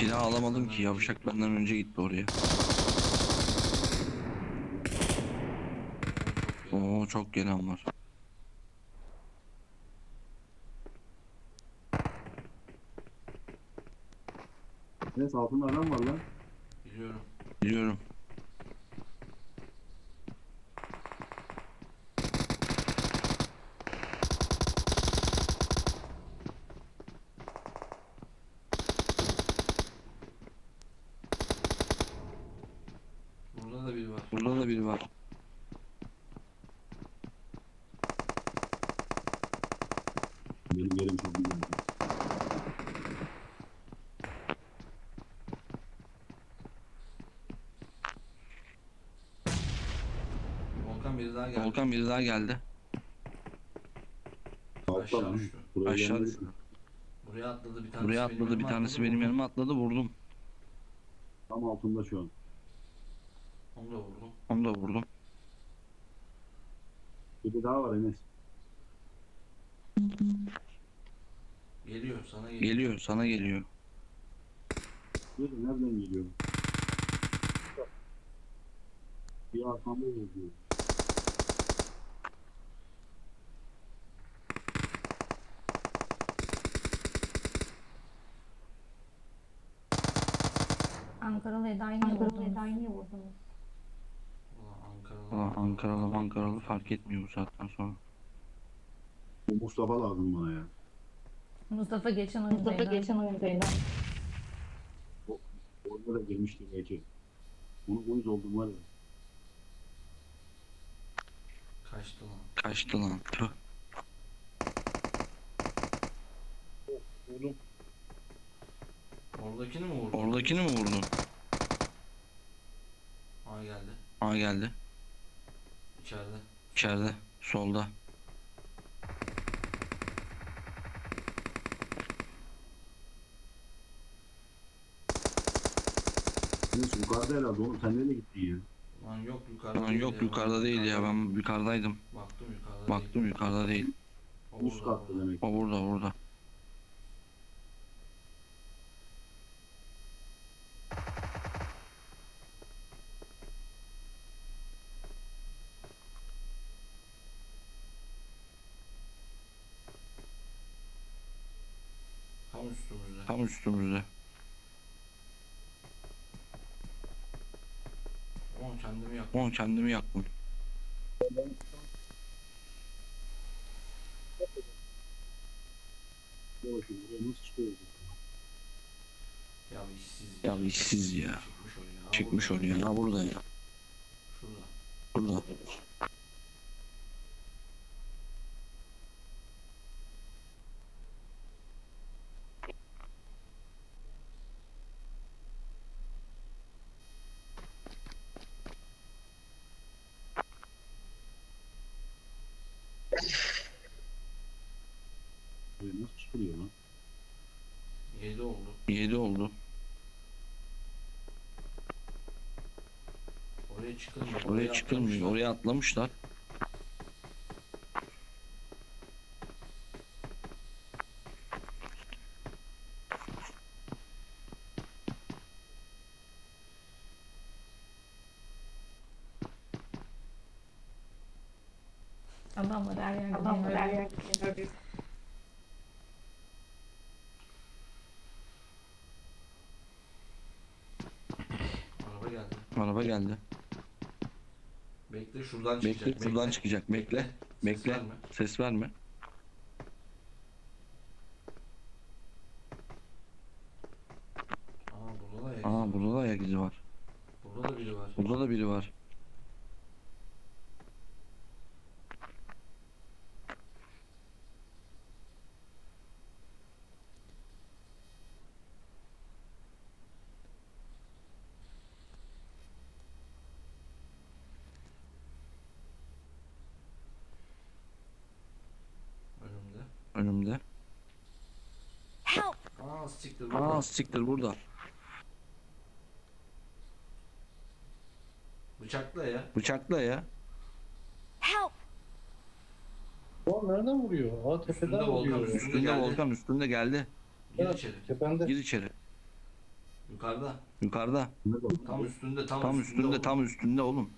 Silah alamadım ki yavşak benden önce gitti oraya. Oo çok gelen var. Enes altında adam var lan. Biliyorum. Biliyorum. Burada da biri var. Biri var. Benim yerim çok güzel. Volkan biri daha geldi. Volkan biri daha geldi. Aşağı düştü. Buraya Aşağı düştü. Buraya atladı bir tanesi. Buraya benim atladı bir yanıma tanesi benim yanıma atladı vurdum. Tam altında şu an. Onu da vurdum. Onu da vurdum. Bir daha var Enes. Geliyor sana geliyor. Geliyor sana geliyor. Nerede, nereden geliyor? Bir arkamda geliyor. Ankaralı Eda'yı niye vurdunuz? Ulan Ankaralı. Ankaralı Ankaralı fark etmiyor bu saatten sonra. Bu Mustafa lazım bana ya. Mustafa geçen oyundaydı. Mustafa geçen oyundaydı. Orada da girmişti belki. Bunu uyuz oldum var ya. Kaçtı lan. Kaçtı lan. Tüh. Oradakini mi vurdun? Oradakini mi vurdun? Aa geldi. Aa geldi. İçeride. İçeride. Solda. Enes yukarıda herhalde oğlum sen nereye gittin ya? Lan yok yukarıda Lan yok ya. yukarıda değil ya ben yukarıdaydım. Baktım yukarıda Baktım değil. yukarıda değil. O Üst burada, katta demek. O burada burada. Tam üstümüzde. Tam üstümüzde. Oğlum kendimi yaktım. Onu kendimi yaktım. Ya işsiz. Ya işsiz ya. Çıkmış oraya. Ha burada ya. Şurada. Burada. Buraya nasıl çıkılıyor lan? 7 oldu. 7 oldu. Oraya çıkılmıyor. Oraya çıkılmıyor. atlamışlar. Oraya atlamışlar. Adam var her yerde. Adam var her yerde. Geldi. Araba geldi. Bekle şuradan çıkacak. Bekle şuradan çıkacak. Bekle. Ses Bekle. verme. Ses verme. Da yak. Aa burada da ayak izi var. Burada da biri var. Burada da biri var. Önümde. Aa siktir burada. Aa siktir burada. Bıçakla ya. Bıçakla ya. O nereden vuruyor? Aa Üstünde tepeden Volkan, vuruyor. üstünde. Üstünde geldi. Volkan üstünde geldi. Gir içeri. Tepende. Gir içeri. Yukarıda. Yukarıda. Tam üstünde tam, Tam üstünde oğlum. tam üstünde oğlum.